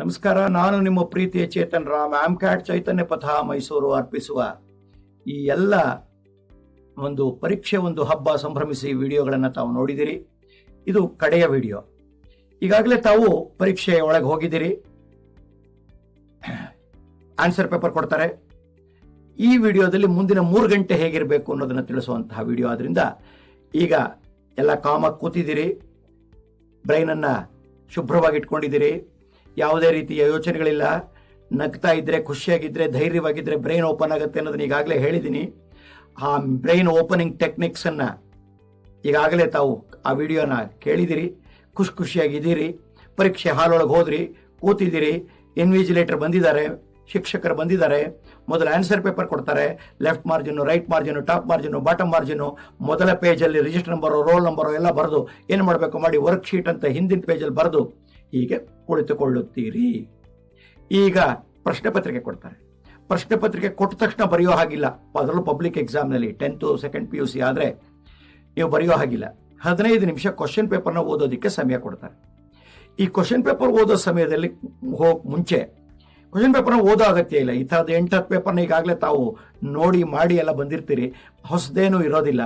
ನಮಸ್ಕಾರ, ನಾನು ನಿಮ್ಮ ಪ್ರೀತಿಯ ಚೇತನ್ ರಾಮ್ ಆಮ್ಕ್ಯಾಟ್ ಚೈತನ್ಯ ಪಥ ಮೈಸೂರು ಅರ್ಪಿಸುವ ಈ ಎಲ್ಲ ಒಂದು ಪರೀಕ್ಷೆ, ಒಂದು ಹಬ್ಬ ಸಂಭ್ರಮಿಸಿ ವಿಡಿಯೋಗಳನ್ನು ತಾವು ನೋಡಿದಿರಿ. ಇದು ಕಡೆಯ ವಿಡಿಯೋ. ಈಗಾಗಲೇ ತಾವು ಪರೀಕ್ಷೆ ಒಳಗೆ ಹೋಗಿದ್ದೀರಿ. ಆನ್ಸರ್ ಪೇಪರ್ ಕೊಡ್ತಾರೆ. ಈ ವಿಡಿಯೋದಲ್ಲಿ ಮುಂದಿನ ಮೂರು ಗಂಟೆ ಹೇಗಿರಬೇಕು ಅನ್ನೋದನ್ನು ತಿಳಿಸುವಂತಹ ವಿಡಿಯೋ ಆದ್ರಿಂದ ಈಗ ಎಲ್ಲ ಕಾಮಾಗಿ ಕೂತಿದ್ದೀರಿ. ಬ್ರೈನನ್ನು ಶುಭ್ರವಾಗಿ ಇಟ್ಕೊಂಡಿದ್ದೀರಿ ಯಾವುದೇ ರೀತಿಯ ಯೋಚನೆಗಳಿಲ್ಲ. ನಗ್ತಾ ಇದ್ರೆ, ಖುಷಿಯಾಗಿದ್ರೆ, ಧೈರ್ಯವಾಗಿದ್ರೆ ಬ್ರೈನ್ ಓಪನ್ ಆಗುತ್ತೆ ಅನ್ನೋದನ್ನ ಈಗಾಗಲೇ ಹೇಳಿದ್ದೀನಿ ಆ ಬ್ರೈನ್ ಓಪನಿಂಗ್ ಟೆಕ್ನಿಕ್ಸನ್ನು ಈಗಾಗಲೇ ತಾವು ಆ ವಿಡಿಯೋನ ಕೇಳಿದಿರಿ. ಖುಷಿ ಖುಷಿಯಾಗಿದ್ದೀರಿ ಪರೀಕ್ಷೆ ಹಾಲೊಳಗೆ ಹೋದ್ರಿ, ಕೂತಿದ್ದೀರಿ ಇನ್ವಿಜಿಲೇಟರ್ ಬಂದಿದ್ದಾರೆ, ಶಿಕ್ಷಕರು ಬಂದಿದ್ದಾರೆ, ಮೊದಲು ಆನ್ಸರ್ ಪೇಪರ್ ಕೊಡ್ತಾರೆ left margin right margin top margin bottom margin ಮೊದಲ ಪೇಜಲ್ಲಿ ರಿಜಿಸ್ಟರ್ ನಂಬರು ರೋಲ್ ನಂಬರು ಎಲ್ಲ ಬರೆದು ಏನು ಮಾಡಬೇಕು ಮಾಡಿ ವರ್ಕ್ಶೀಟ್ ಅಂತ ಹಿಂದಿನ ಪೇಜಲ್ಲಿ ಬರೆದು ಹೀಗೆ ಕುಳಿತುಕೊಳ್ಳುತ್ತೀರಿ. ಈಗ ಪ್ರಶ್ನೆ ಪತ್ರಿಕೆ ಕೊಡ್ತಾರೆ. ಪ್ರಶ್ನೆ ಪತ್ರಿಕೆ ಕೊಟ್ಟ ತಕ್ಷಣ ಬರೆಯೋ ಹಾಗಿಲ್ಲ. ಅದರಲ್ಲೂ public ಎಕ್ಸಾಮ್ನಲ್ಲಿ tenth second P U C ಆದರೆ ನೀವು ಬರೆಯೋ ಹಾಗಿಲ್ಲ. ಹದಿನೈದು ನಿಮಿಷ ಕ್ವಶನ್ ಪೇಪರ್ನ ಓದೋದಕ್ಕೆ ಸಮಯ ಕೊಡ್ತಾರೆ. ಈ ಕ್ವಶನ್ ಪೇಪರ್ ಓದೋ ಸಮಯದಲ್ಲಿ ಹೋಗ್ ಮುಂಚೆ ಕ್ವಶನ್ ಪೇಪರ್ನ ಓದೋ ಅಗತ್ಯ ಇಲ್ಲ. ಈ ಥರದ ಎಂಟು ಹತ್ತು ಪೇಪರ್ನ ಈಗಾಗಲೇ ತಾವು ನೋಡಿ, ಮಾಡಿ ಎಲ್ಲ ಬಂದಿರ್ತೀರಿ. ಹೊಸದೇನೂ ಇರೋದಿಲ್ಲ.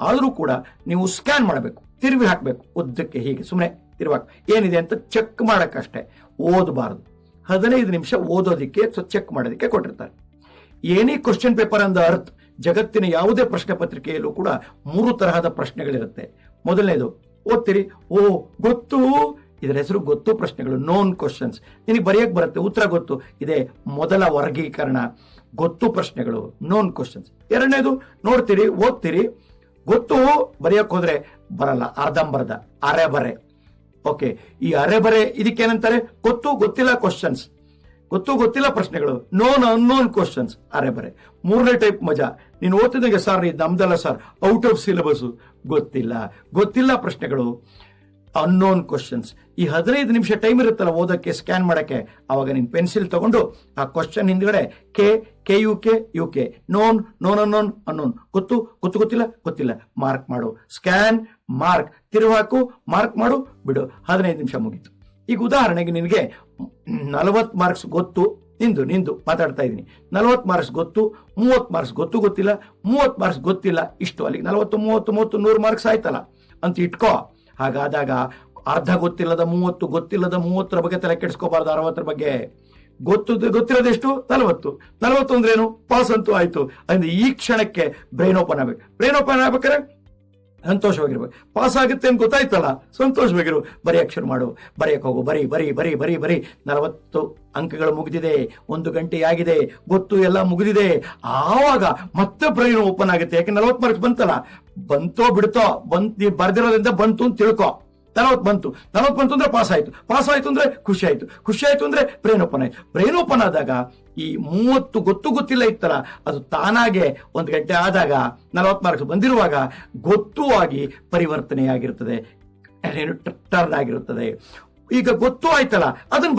ಆದರೂ ಕೂಡ ನೀವು ಸ್ಕ್ಯಾನ್ ಮಾಡಬೇಕು. ತಿರುವಿ ಹಾಕಬೇಕು. ಉದ್ದಕ್ಕೆ ಹೀಗೆ. ಸುಮ್ಮನೆ ತಿರುವಾಗ ಏನಿದೆ ಅಂತ ಚೆಕ್ ಮಾಡೋಕ್ಕಷ್ಟೇ. ಓದಬಾರ್ದು. ಹದಿನೈದು ನಿಮಿಷ ಓದೋದಕ್ಕೆ ಚೆಕ್ ಮಾಡೋದಕ್ಕೆ ಕೊಟ್ಟಿರ್ತಾರೆ. ಏನೇ ಕ್ವಶನ್ ಪೇಪರ್ ಅಂದ ಅರ್ಥ, ಜಗತ್ತಿನ ಯಾವುದೇ ಪ್ರಶ್ನೆ ಪತ್ರಿಕೆಯಲ್ಲೂ ಕೂಡ ಮೂರು ತರಹದ ಪ್ರಶ್ನೆಗಳಿರುತ್ತೆ. ಮೊದಲನೇದು, ಓದ್ತೀರಿ? ಓ, ಗೊತ್ತು. ಇದರ ಹೆಸರು ಗೊತ್ತು ಪ್ರಶ್ನೆಗಳು ನೋನ್ ಕ್ವಶನ್ಸ್ ನಿನಗೆ ಬರೆಯಕ್ಕೆ ಬರುತ್ತೆ, ಉತ್ತರ ಗೊತ್ತು. ಇದೆ ಮೊದಲ ವರ್ಗೀಕರಣ. ಗೊತ್ತು ಪ್ರಶ್ನೆಗಳು ನೋನ್ ಕ್ವಶನ್ಸ್ ಎರಡನೇದು, ನೋಡ್ತೀರಿ, ಓದ್ತೀರಿ. ಗೊತ್ತು ಬರೆಯಕ್ಕೆ ಹೋದ್ರೆ ಬರಲ್ಲ, ಅರ್ಧಂಬರ್ಧ ಅರೆ ಬರೆ ಓಕೆ ಈ ಅರೆ ಬರೆ ಇದಕ್ಕೇನಂತಾರೆ? ಗೊತ್ತು ಗೊತ್ತಿಲ್ಲ ಕ್ವಶನ್ಸ್ ಗೊತ್ತು ಗೊತ್ತಿಲ್ಲ ಪ್ರಶ್ನೆಗಳು. ನೋನ್ ಅನ್ನೋನ್ ಕ್ವಶನ್ಸ್ ಅರೆ ಬರೆ. ಮೂರನೇ ಟೈಪ್ ಮಜಾ. ನೀನು ಓದ್ತಿದ್ದಂಗೆ ಸರ್ ನಮ್ದಲ್ಲ ಸರ್ ಔಟ್ ಆಫ್ ಸಿಲೆಬಸ್ ಗೊತ್ತಿಲ್ಲ. ಗೊತ್ತಿಲ್ಲ ಪ್ರಶ್ನೆಗಳು. ಅನ್ನೋನ್ ಕ್ವಶನ್ಸ್ ಈ ಹದಿನೈದು ನಿಮಿಷ ಟೈಮ್ ಇರುತ್ತಲ್ಲ ಓದೋಕ್ಕೆ ಸ್ಕ್ಯಾನ್ ಮಾಡೋಕ್ಕೆ, ಅವಾಗ ನೀನು ಪೆನ್ಸಿಲ್ ತಗೊಂಡು ಆ ಕ್ವಶನ್ ಹಿಂದ್ಗಡೆ K K U K U K known known unknown unknown ಗೊತ್ತು ಗೊತ್ತು, ಗೊತ್ತಿಲ್ಲ ಗೊತ್ತಿಲ್ಲ. ಮಾರ್ಕ್ ಮಾಡು. ಸ್ಕ್ಯಾನ್ ಮಾರ್ಕ್ ತಿರುವಾಕು ಮಾರ್ಕ್ ಮಾಡು, ಬಿಡು. ಹದಿನೈದು ನಿಮಿಷ ಮುಗೀತು. ಈಗ ಉದಾಹರಣೆಗೆ ನಿನಗೆ ನಲವತ್ತು ಮಾರ್ಕ್ಸ್ ಗೊತ್ತು, ನಿಂದು ನಿಂದು, ಮಾತಾಡ್ತಾ ಇದ್ದೀನಿ. ನಲವತ್ತು ಮಾರ್ಕ್ಸ್ ಗೊತ್ತು, ಮೂವತ್ತು ಮಾರ್ಕ್ಸ್ ಗೊತ್ತು, ಗೊತ್ತಿಲ್ಲ. ಮೂವತ್ತು ಮಾರ್ಕ್ಸ್ ಗೊತ್ತಿಲ್ಲ. ಇಷ್ಟು, ಅಲ್ಲಿಗೆ ನಲವತ್ತು, ಮೂವತ್ತು ಮೂವತ್ತು, ನೂರು ಮಾರ್ಕ್ಸ್ ಆಯ್ತಲ್ಲ. ಅಂತ ಇಟ್ಕೋ. ಹಾಗಾದಾಗ ಅರ್ಧ ಗೊತ್ತಿಲ್ಲದ ಮೂವತ್ತು, ಗೊತ್ತಿಲ್ಲದ ಮೂವತ್ತರ ಬಗ್ಗೆ ತಲೆ ಕೆಡಿಸ್ಕೋಬಾರ್ದು ಅರವತ್ತರ ಬಗ್ಗೆ. ಗೊತ್ತು ಗೊತ್ತಿರೋದೆಷ್ಟು ನಲವತ್ತು ನಲವತ್ತು. ಅಂದ್ರೇನು ಪಾಸ್ ಅಂತೂ ಆಯ್ತು. ಅಂದ್ರೆ ಈ ಕ್ಷಣಕ್ಕೆ ಬ್ರೈನ್ ಓಪನ್ ಆಗ್ಬೇಕು. ಬ್ರೈನ್ ಓಪನ್ ಆಗ್ಬೇಕಾದ್ರೆ ಸಂತೋಷವಾಗಿರ್ಬೇಕು. ಪಾಸ್ ಆಗುತ್ತೆ ಅಂತ ಗೊತ್ತಾಯ್ತಲ್ಲ? ಸಂತೋಷವಾಗಿರು. ಬರೆಯಕ್ಕೆ ಶುರು ಮಾಡು. ಬರೆಯಕ್ಕೆ ಹೋಗು. ಬರಿ ಬರಿ ಬರಿ ಬರಿ ಬರಿ. ನಲವತ್ತು ಅಂಕಗಳು ಮುಗಿದಿದೆ. ಒಂದು ಗಂಟೆ ಆಗಿದೆ. ಗೊತ್ತು ಎಲ್ಲ ಮುಗಿದಿದೆ. ಆವಾಗ ಮತ್ತೆ ಬ್ರೈನ್ ಓಪನ್ ಆಗುತ್ತೆ. ಯಾಕೆ ನಲವತ್ತು ಮಾರ್ಕ್ಸ್ ಬಂತಲ್ಲ? ಬಂತೋ ಬಿಡ್ತೋ. ಬಂತ್ ಬರ್ದಿರೋದ್ರಿಂದ ಬಂತು ಅಂತ ತಿಳ್ಕೊ. ನಲವತ್ತು ಬಂತು. ನಲವತ್ತು ಬಂತು ಅಂದ್ರೆ ಪಾಸ್ ಆಯಿತು ಪಾಸ್ ಆಯಿತು ಅಂದ್ರೆ ಖುಷಿ ಆಯಿತು ಖುಷಿ ಆಯಿತು ಅಂದ್ರೆ ಬ್ರೈನ್ ಓಪನ್ ಆಯಿತು. ಬ್ರೈನ್ ಓಪನ್ ಆದಾಗ ಈ ಮೂವತ್ತು ಗೊತ್ತು ಗೊತ್ತಿಲ್ಲ ಇತ್ತಲ್ಲ, ಅದು ತಾನಾಗೆ ಒಂದು ಗಂಟೆ ಆದಾಗ ನಲವತ್ತು ಮಾರ್ಕ್ಸ್ ಬಂದಿರುವಾಗ ಗೊತ್ತು ಆಗಿ ಪರಿವರ್ತನೆಯಾಗಿರುತ್ತದೆ ಏನು ಟರ್ನ್ ಆಗಿರುತ್ತದೆ. ಈಗ ಗೊತ್ತು ಆಯ್ತಲ್ಲ ಅದನ್ನ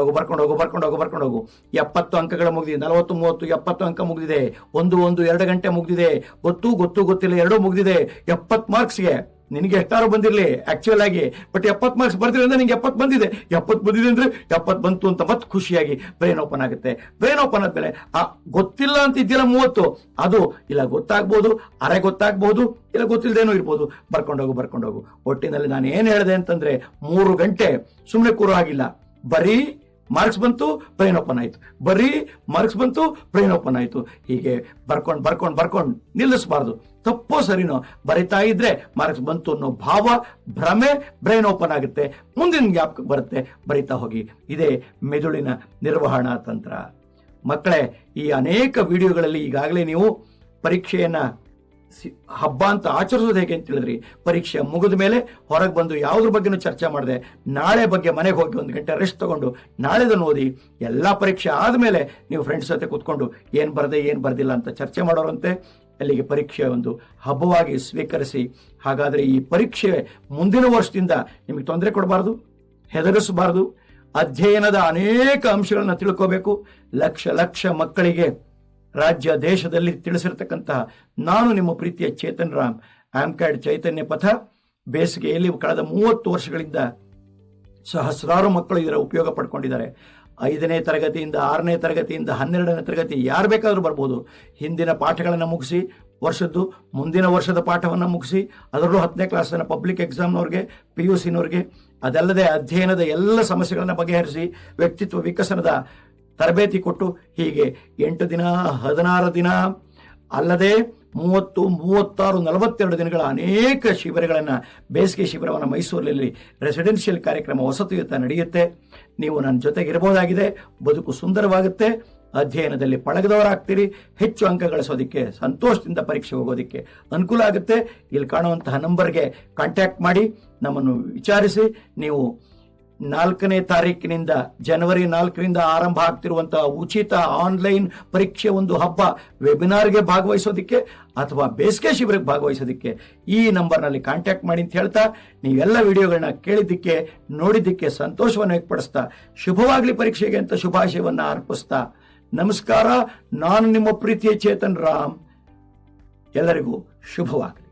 ಹೋಗು, ಬರ್ಕೊಂಡು ಹೋಗು ಬರ್ಕೊಂಡು ಹೋಗು ಬರ್ಕೊಂಡು ಹೋಗು. ಎಪ್ಪತ್ತು ಅಂಕಗಳು ಮುಗಿದಿದೆ. ನಲವತ್ತು, ಮೂವತ್ತು, ಎಪ್ಪತ್ತು ಅಂಕ ಮುಗಿದಿದೆ. ಒಂದು ಒಂದು, ಎರಡು ಗಂಟೆ ಮುಗಿದಿದೆ. ಗೊತ್ತು ಗೊತ್ತು, ಗೊತ್ತಿಲ್ಲ, ಎರಡೂ ಮುಗಿದಿದೆ. ಎಪ್ಪತ್ತು ಮಾರ್ಕ್ಸ್ಗೆ ನಿನಗೆ ಎಷ್ಟಾರು ಬಂದಿರಲಿ ಆಕ್ಚುಯಲ್ ಆಗಿ. ಬಟ್ ಎಪ್ಪತ್ತು ಮಾರ್ಕ್ಸ್ ಬರ್ದಿರೋದ್ರೆ ನಿಂಗೆ ಎಪ್ಪತ್ತು ಬಂದಿದೆ. ಎಪ್ಪತ್ತು ಬಂದಿದೆ ಅಂದ್ರೆ ಎಪ್ಪತ್ತು ಬಂತು ಅಂತ ಮತ್ತೆ ಖುಷಿಯಾಗಿ ಬ್ರೈನ್ ಓಪನ್ ಆಗುತ್ತೆ. ಬ್ರೈನ್ ಓಪನ್ ಆದ್ಮೇಲೆ, ಆ, ಗೊತ್ತಿಲ್ಲ ಅಂತ ಇದೆಯಲ್ಲ ಮೂವತ್ತು. ಅದು, ಇಲ್ಲ ಗೊತ್ತಾಗ್ಬೋದು, ಅರೆ ಗೊತ್ತಾಗ್ಬೋದು, ಇಲ್ಲ ಗೊತ್ತಿಲ್ಲದೇನೂ ಇರ್ಬೋದು. ಬರ್ಕೊಂಡೋಗು ಬರ್ಕೊಂಡೋಗು ಒಟ್ಟಿನಲ್ಲಿ ನಾನು ಏನು ಹೇಳಿದೆ ಅಂತಂದ್ರೆ, ಮೂರು ಗಂಟೆ ಸುಮ್ಮನೆ ಕೂರು ಹಾಗಿಲ್ಲ. ಬರೀ ಮಾರ್ಕ್ಸ್ ಬಂತು ಬ್ರೈನ್ ಓಪನ್ ಆಯಿತು. ಬರೀ ಮಾರ್ಕ್ಸ್ ಬಂತು ಬ್ರೈನ್ ಓಪನ್ ಆಯಿತು. ಹೀಗೆ ಬರ್ಕೊಂಡು ಬರ್ಕೊಂಡು ಬರ್ಕೊಂಡು ನಿಲ್ಲಿಸಬಾರ್ದು. ತಪ್ಪೋ ಸರಿನೋ? ಬರಿತಾ ಇದ್ರೆ ಮಾರ್ಕ್ಸ್ ಬಂತು ಅನ್ನೋ ಭಾವ, ಭ್ರಮೆ ಬ್ರೈನ್ ಓಪನ್ ಆಗುತ್ತೆ. ಮುಂದಿನ ಗ್ಯಾಪ್ ಬರುತ್ತೆ. ಬರಿತಾ ಹೋಗಿ. ಇದೇ ಮೆದುಳಿನ ನಿರ್ವಹಣಾ ತಂತ್ರ. ಮಕ್ಕಳೇ, ಈ ಅನೇಕ ವಿಡಿಯೋಗಳಲ್ಲಿ ಈಗಾಗಲೇ ನೀವು ಪರೀಕ್ಷೆಯನ್ನ ಹಬ್ಬ ಅಂತ ಆಚರಿಸೋದು ಹೇಗೆ ಅಂತ ಹೇಳಿದ್ರಿ? ಪರೀಕ್ಷೆ ಮುಗಿದ ಮೇಲೆ ಹೊರಗೆ ಬಂದು ಯಾವುದ್ರ ಬಗ್ಗೆನೂ ಚರ್ಚೆ ಮಾಡಿದೆ ನಾಳೆ ಬಗ್ಗೆ ಮನೆಗೆ ಹೋಗಿ ಒಂದು ಗಂಟೆ ರೆಸ್ಟ್ ತಗೊಂಡು ನಾಳೆದನ್ನು ಓದಿ ಎಲ್ಲ ಪರೀಕ್ಷೆ ಆದಮೇಲೆ ನೀವು ಫ್ರೆಂಡ್ಸ್ ಜೊತೆ ಕೂತ್ಕೊಂಡು ಏನು ಬರದೆ, ಏನು ಬರ್ದಿಲ್ಲ ಅಂತ ಚರ್ಚೆ ಮಾಡೋರಂತೆ. ಅಲ್ಲಿಗೆ ಪರೀಕ್ಷೆ ಒಂದು ಹಬ್ಬವಾಗಿ ಸ್ವೀಕರಿಸಿ, ಹಾಗಾದರೆ ಈ ಪರೀಕ್ಷೆ ಮುಂದಿನ ವರ್ಷದಿಂದ ನಿಮಗೆ ತೊಂದರೆ ಕೊಡಬಾರ್ದು, ಹೆದರಿಸಬಾರ್ದು. ಅಧ್ಯಯನದ ಅನೇಕ ಅಂಶಗಳನ್ನ ತಿಳ್ಕೋಬೇಕು. ಲಕ್ಷ ಲಕ್ಷ ಮಕ್ಕಳಿಗೆ ರಾಜ್ಯ ದೇಶದಲ್ಲಿ ತಿಳಿಸಿರ್ತಕ್ಕಂತಹ ನಾನು ನಿಮ್ಮ ಪ್ರೀತಿಯ ಚೇತನ್ ರಾಮ್ ಆಮ್ಕ್ಯಾಡ್ ಚೈತನ್ಯ ಪಥ. ಬೇಸಿಗೆಯಲ್ಲಿ ಕಳೆದ ಮೂವತ್ತು ವರ್ಷಗಳಿಂದ ಸಹಸ್ರಾರು ಮಕ್ಕಳು ಇದರ ಉಪಯೋಗ ಪಡ್ಕೊಂಡಿದ್ದಾರೆ. ಐದನೇ ತರಗತಿಯಿಂದ ಆರನೇ ತರಗತಿಯಿಂದ ಹನ್ನೆರಡನೇ ತರಗತಿ ಯಾರು ಬೇಕಾದರೂ ಬರ್ಬೋದು. ಹಿಂದಿನ ಪಾಠಗಳನ್ನು ಮುಗಿಸಿ, ವರ್ಷದ್ದು ಮುಂದಿನ ವರ್ಷದ ಪಾಠವನ್ನು ಮುಗಿಸಿ, ಅದರಲ್ಲೂ ಹತ್ತನೇ ಕ್ಲಾಸಿನ ಪಬ್ಲಿಕ್ ಎಕ್ಸಾಮ್ನವ್ರಿಗೆ ಪಿ ಯು ಸಿನವ್ರಿಗೆ ಅದಲ್ಲದೆ ಅಧ್ಯಯನದ ಎಲ್ಲ ಸಮಸ್ಯೆಗಳನ್ನು ಬಗೆಹರಿಸಿ, ವ್ಯಕ್ತಿತ್ವ ವಿಕಸನದ ತರಬೇತಿ ಕೊಟ್ಟು ಹೀಗೆ ಎಂಟು ದಿನ, ಹದಿನಾರು ದಿನ, ಅಲ್ಲದೆ ಮೂವತ್ತು, ಮೂವತ್ತಾರು, ನಲವತ್ತೆರಡು ದಿನಗಳ ಅನೇಕ ಶಿಬಿರಗಳನ್ನು ಬೇಸಿಗೆ ಶಿಬಿರವನ್ನು ಮೈಸೂರಿನಲ್ಲಿ ರೆಸಿಡೆನ್ಷಿಯಲ್ ಕಾರ್ಯಕ್ರಮ ವಸತಿಯುತ ನಡೆಯುತ್ತೆ. ನೀವು ನನ್ನ ಜೊತೆಗಿರಬಹುದಾಗಿದೆ ಬದುಕು ಸುಂದರವಾಗುತ್ತೆ. ಅಧ್ಯಯನದಲ್ಲಿ ಪಳಗದವರಾಗ್ತೀರಿ. ಹೆಚ್ಚು ಅಂಕ ಗಳಿಸೋದಕ್ಕೆ, ಸಂತೋಷದಿಂದ ಪರೀಕ್ಷೆ ಹೋಗೋದಕ್ಕೆ ಅನುಕೂಲ ಆಗುತ್ತೆ. ಇಲ್ಲಿ ಕಾಣುವಂತಹ ನಂಬರ್ಗೆ ಕಾಂಟ್ಯಾಕ್ಟ್ ಮಾಡಿ. ನಮ್ಮನ್ನು ವಿಚಾರಿಸಿ. ನೀವು ನಾಲ್ಕನೇ ತಾರೀಕಿನಿಂದ, ಜನವರಿ ನಾಲ್ಕರಿಂದ ಆರಂಭ ಆಗ್ತಿರುವಂತಹ ಉಚಿತ ಆನ್ಲೈನ್ ಪರೀಕ್ಷೆ ಒಂದು ಹಬ್ಬ ವೆಬಿನಾರ್ಗೆ ಭಾಗವಹಿಸೋದಕ್ಕೆ ಅಥವಾ ಬೇಸಿಗೆ ಶಿಬಿರಕ್ಕೆ ಭಾಗವಹಿಸೋದಕ್ಕೆ ಈ ನಂಬರ್ನಲ್ಲಿ ಕಾಂಟ್ಯಾಕ್ಟ್ ಮಾಡಿ ಅಂತ ಹೇಳ್ತಾ, ನೀವೆಲ್ಲ ವಿಡಿಯೋಗಳನ್ನ ಕೇಳಿದ್ದಕ್ಕೆ, ನೋಡಿದ್ದಕ್ಕೆ ಸಂತೋಷವನ್ನು ವ್ಯಕ್ತಪಡಿಸ್ತಾ, ಶುಭವಾಗಲಿ ಪರೀಕ್ಷೆಗೆ ಅಂತ ಶುಭಾಶಯವನ್ನು ಅರ್ಪಿಸ್ತಾ, ನಮಸ್ಕಾರ, ನಾನು ನಿಮ್ಮ ಪ್ರೀತಿಯ ಚೇತನ್ ರಾಮ್. ಎಲ್ಲರಿಗೂ ಶುಭವಾಗಲಿ.